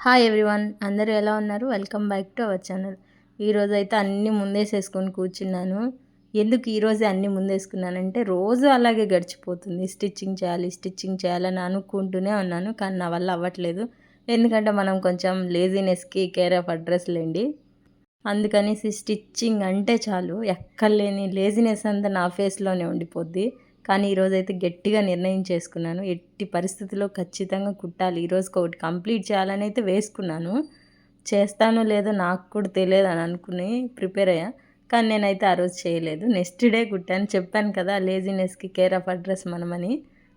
Hi everyone అందరూ ఎలా ఉన్నారు? Welcome back to our channel ఈరోజు అయితే అన్నీ ముందేసేసుకొని కూర్చున్నాను. ఎందుకు ఈరోజే అన్నీ ముందేసుకున్నానంటే రోజు అలాగే గడిచిపోతుంది. స్టిచ్చింగ్ చేయాలి స్టిచ్చింగ్ చేయాలని అనుకుంటూనే ఉన్నాను కానీ నా వల్ల అవ్వట్లేదు. ఎందుకంటే మనం కొంచెం లేజినెస్కి కేర్ ఆఫ్ అడ్రస్ లేండి. అందుకనేసి స్టిచ్చింగ్ అంటే చాలు. ఎక్కలేని లేజినెస్ అంతా నా ఫేస్లోనే ఉండిపోద్ది. కానీ ఈరోజైతే గట్టిగా నిర్ణయం చేసుకున్నాను. ఎట్టి పరిస్థితుల్లో ఖచ్చితంగా కుట్టాలి. ఈరోజుకి ఒకటి కంప్లీట్ చేయాలని అయితే వేసుకున్నాను. చేస్తానో లేదో నాకు కూడా తెలియదు అని అనుకుని ప్రిపేర్ అయ్యా. కానీ నేనైతే ఆ రోజు చేయలేదు. నెక్స్ట్ డే కుట్టాను. చెప్పాను కదా లేజినెస్కి కేర్ ఆఫ్ అడ్రస్ మనమని.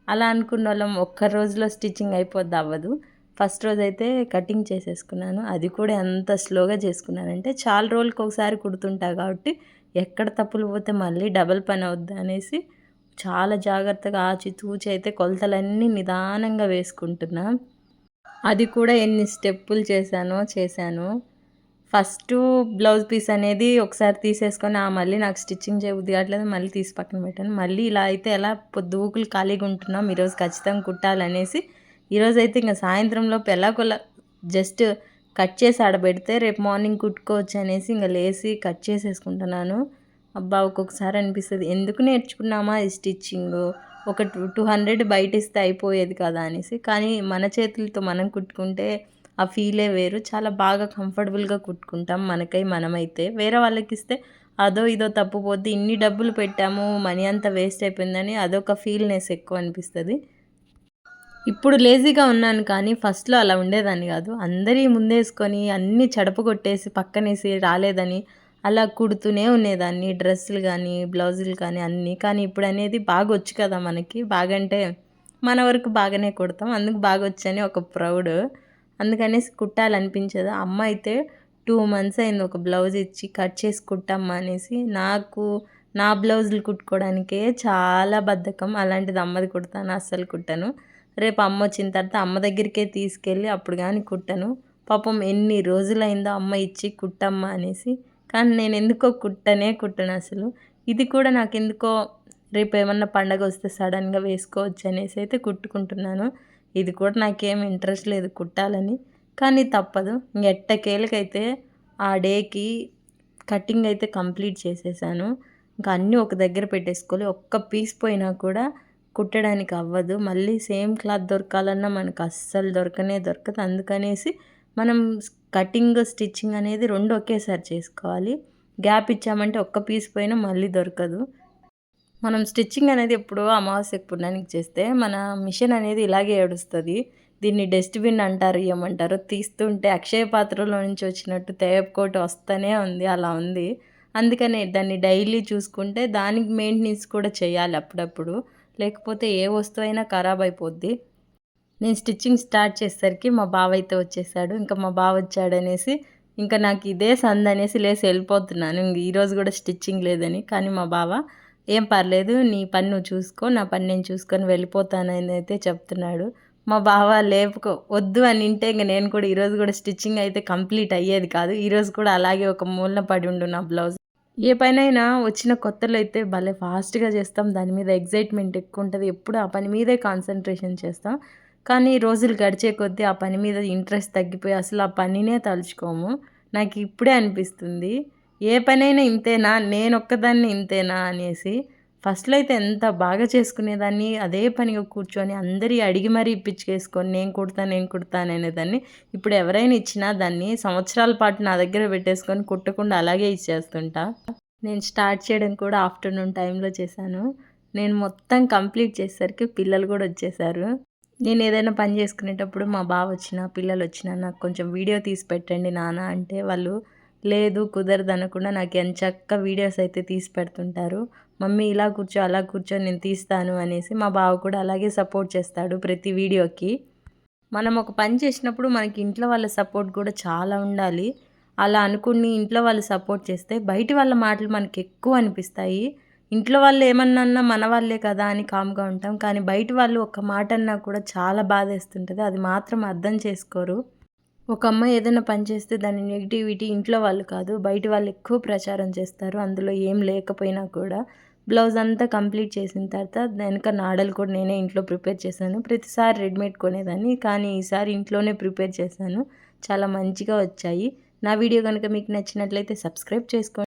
అలా అనుకున్న వాళ్ళం ఒక్క రోజులో స్టిచ్చింగ్ అయిపోద్ది అవ్వదు. ఫస్ట్ రోజు అయితే కటింగ్ చేసేసుకున్నాను. అది కూడా ఎంత స్లోగా చేసుకున్నానంటే చాలా రోజులకి ఒకసారి కుడుతుంటా కాబట్టి ఎక్కడ తప్పులు పోతే మళ్ళీ డబల్ పని అవుద్ది అనేసి చాలా జాగ్రత్తగా ఆచితూచి అయితే కొలతలన్నీ నిదానంగా వేసుకుంటున్నా. అది కూడా ఎన్ని స్టెప్పులు చేశానో చేశాను. ఫస్ట్ బ్లౌజ్ పీస్ అనేది ఒకసారి తీసేసుకొని ఆ మళ్ళీ నాకు స్టిచ్చింగ్ చేయబుద్ది కావట్లేదు మళ్ళీ తీసి పక్కన పెట్టాను. మళ్ళీ ఇలా అయితే ఎలా పొద్దుగుకులు ఖాళీగా ఉంటున్నాం ఈరోజు ఖచ్చితంగా కుట్టాలనేసి ఈరోజు అయితే ఇంకా సాయంత్రంలోపు ఎలాగోలా జస్ట్ కట్ చేసి ఆడబెడితే రేపు మార్నింగ్ కుట్టుకోవచ్చు అనేసి ఇంకా లేసి కట్ చేసేసుకుంటున్నాను. అబ్బా ఒక్కొక్కసారి అనిపిస్తుంది. ఎందుకు నేర్చుకున్నామా ఈ స్టిచ్చింగ్? ఒక టూ టూ హండ్రెడ్ బయట ఇస్తే అయిపోయేది కదా అనేసి. కానీ మన చేతులతో మనం కుట్టుకుంటే ఆ ఫీలే వేరు. చాలా బాగా కంఫర్టబుల్గా కుట్టుకుంటాం మనకై మనమైతే. వేరే వాళ్ళకి ఇస్తే అదో ఇదో తప్పుపోద్ది. ఇన్ని డబ్బులు పెట్టాము మనీ అంతా వేస్ట్ అయిపోయిందని అదొక ఫీల్నెస్ ఎక్కువ అనిపిస్తుంది. ఇప్పుడు లేజీగా ఉన్నాను కానీ ఫస్ట్లో అలా ఉండేదాన్ని కాదు. అందరి ముందేసుకొని అన్నీ చడప కొట్టేసి పక్కనేసి రాలేదని అలా కుడుతూనే ఉండేదాన్ని. డ్రెస్సులు కానీ బ్లౌజులు కానీ అన్నీ. కానీ ఇప్పుడు అనేది బాగా వచ్చు కదా మనకి. బాగంటే మన వరకు బాగానే కుడతాం. అందుకు బాగా వచ్చని ఒక ప్రౌడ్. అందుకనేసి కుట్టాలనిపించదు. అమ్మ అయితే టూ మంత్స్ అయింది ఒక బ్లౌజ్ ఇచ్చి కట్ చేసి కుట్టమ్మా అనేసి. నాకు నా బ్లౌజులు కుట్టుకోవడానికే చాలా బద్ధకం. అలాంటిది అమ్మది కుడతాను. అస్సలు కుట్టను. రేపు అమ్మ వచ్చిన తర్వాత అమ్మ దగ్గరికే తీసుకెళ్ళి అప్పుడు కానీ కుట్టను. పాపం ఎన్ని రోజులైందో అమ్మ ఇచ్చి కుట్టమ్మా అనేసి కానీ నేను ఎందుకో కుట్టనే కుట్టను అసలు. ఇది కూడా నాకు ఎందుకో రేపు ఏమన్నా పండగ వస్తే సడన్గా వేసుకోవచ్చు అనేసి అయితే కుట్టుకుంటున్నాను. ఇది కూడా నాకేం ఇంట్రెస్ట్ లేదు కుట్టాలని. కానీ తప్పదు. ఎట్టకేలకైతే ఆ డేకి కటింగ్ అయితే కంప్లీట్ చేసేసాను. ఇంకా అన్నీ ఒక దగ్గర పెట్టేసుకోవాలి. ఒక్క పీస్ పోయినా కూడా కుట్టడానికి అవ్వదు. మళ్ళీ సేమ్ క్లాత్ దొరకాలన్నా మనకు అస్సలు దొరకనే దొరకదు. అందుకనేసి మనం కటింగ్ స్టిచ్చింగ్ అనేది రెండు ఒకేసారి చేసుకోవాలి. గ్యాప్ ఇచ్చామంటే ఒక్క పీస్ పోయినా మళ్ళీ దొరకదు. మనం స్టిచ్చింగ్ అనేది ఎప్పుడో అమావాస్యకు పుణ్యానికి చేస్తే మన మిషన్ అనేది ఇలాగే ఏడుస్తుంది. దీన్ని డస్ట్బిన్ అంటారు ఏమంటారు? తీస్తుంటే అక్షయ పాత్రలో నుంచి వచ్చినట్టు తేపకోట వస్తూనే ఉంది అలా ఉంది. అందుకనే దాన్ని డైలీ చూసుకుంటే దానికి మెయింటెనెన్స్ కూడా చేయాలి అప్పుడప్పుడు. లేకపోతే ఏ వస్తువు అయినా ఖరాబ్ అయిపోద్ది. నేను స్టిచ్చింగ్ స్టార్ట్ చేసేసరికి మా బావ అయితే వచ్చేసాడు. ఇంకా మా బావ వచ్చాడనేసి ఇంకా నాకు ఇదే సంద్ అనేసి లేసి వెళ్ళిపోతున్నాను. ఇంక ఈరోజు కూడా స్టిచ్చింగ్ లేదని. కానీ మా బావ ఏం పర్లేదు నీ పని నువ్వు చూసుకో నా పని నేను చూసుకొని వెళ్ళిపోతానని అయితే చెప్తున్నాడు. మా బావ లేపుకో వద్దు అని వింటే ఇంక నేను కూడా ఈరోజు కూడా స్టిచ్చింగ్ అయితే కంప్లీట్ అయ్యేది కాదు. ఈరోజు కూడా అలాగే ఒక మూలన పడి ఉండు నా బ్లౌజ్. ఏ పనైనా వచ్చిన కొత్తలో అయితే భలే ఫాస్ట్గా చేస్తాం. దాని మీద ఎగ్జైట్మెంట్ ఎక్కువ ఉంటుంది. ఎప్పుడు ఆ పని మీదే కాన్సన్ట్రేషన్ చేస్తాం. కానీ రోజులు గడిచే కొద్దీ ఆ పని మీద ఇంట్రెస్ట్ తగ్గిపోయి అసలు ఆ పనినే తలుచుకోము. నాకు ఇప్పుడే అనిపిస్తుంది ఏ పనైనా ఇంతేనా నేను ఒక్కదాన్ని ఇంతేనా అనేసి. ఫస్ట్లో అయితే ఎంత బాగా చేసుకునేదాన్ని అదే పనిగా కూర్చొని అందరి అడిగి మరీ ఇప్పించేసుకొని నేను కుడతాను నేను కుడతాను అనేదాన్ని. ఇప్పుడు ఎవరైనా ఇచ్చినా దాన్ని సంవత్సరాల పాటు నా దగ్గర పెట్టేసుకొని కుట్టకుండా అలాగే ఇచ్చేస్తుంటా. నేను స్టార్ట్ చేయడం కూడా ఆఫ్టర్నూన్ టైంలో చేశాను. నేను మొత్తం కంప్లీట్ చేసేసరికి పిల్లలు కూడా వచ్చేసారు. నేను ఏదైనా పని చేసుకునేటప్పుడు మా బావ వచ్చిన పిల్లలు వచ్చిన నాకు కొంచెం వీడియో తీసి పెట్టండి నాన్న అంటే వాళ్ళు లేదు కుదరదు అనకుండా నాకు ఎంచక్క వీడియోస్ అయితే తీసి పెడుతుంటారు. మమ్మీ ఇలా కూర్చో అలా కూర్చో నేను తీస్తాను అనేసి మా బావ కూడా అలాగే సపోర్ట్ చేస్తాడు ప్రతి వీడియోకి. మనం ఒక పని చేసినప్పుడు మనకి ఇంట్లో వాళ్ళ సపోర్ట్ కూడా చాలా ఉండాలి. అలా అనుకుని ఇంట్లో వాళ్ళు సపోర్ట్ చేస్తే బయట వాళ్ళ మాటలు మనకి ఎక్కువ అనిపిస్తాయి. ఇంట్లో వాళ్ళు ఏమన్నా మన వాళ్ళే కదా అని కామ్గా ఉంటాం. కానీ బయట వాళ్ళు ఒక మాట అన్నా కూడా చాలా బాధేస్తుంటుంది. అది మాత్రం అర్థం చేసుకోరు. ఒక అమ్మాయి ఏదైనా పని చేస్తే దాని నెగిటివిటీ ఇంట్లో వాళ్ళు కాదు బయట వాళ్ళు ఎక్కువ ప్రచారం చేస్తారు. అందులో ఏం లేకపోయినా కూడా బ్లౌజ్ అంతా కంప్లీట్ చేసిన తర్వాత వెనక నాడలు కూడా నేనే ఇంట్లో ప్రిపేర్ చేశాను. ప్రతిసారి రెడీమేడ్ కొనేదాన్ని. కానీ ఈసారి ఇంట్లోనే ప్రిపేర్ చేశాను. చాలా మంచిగా వచ్చాయి. నా వీడియో కనుక మీకు నచ్చినట్లయితే సబ్స్క్రైబ్ చేసుకోండి.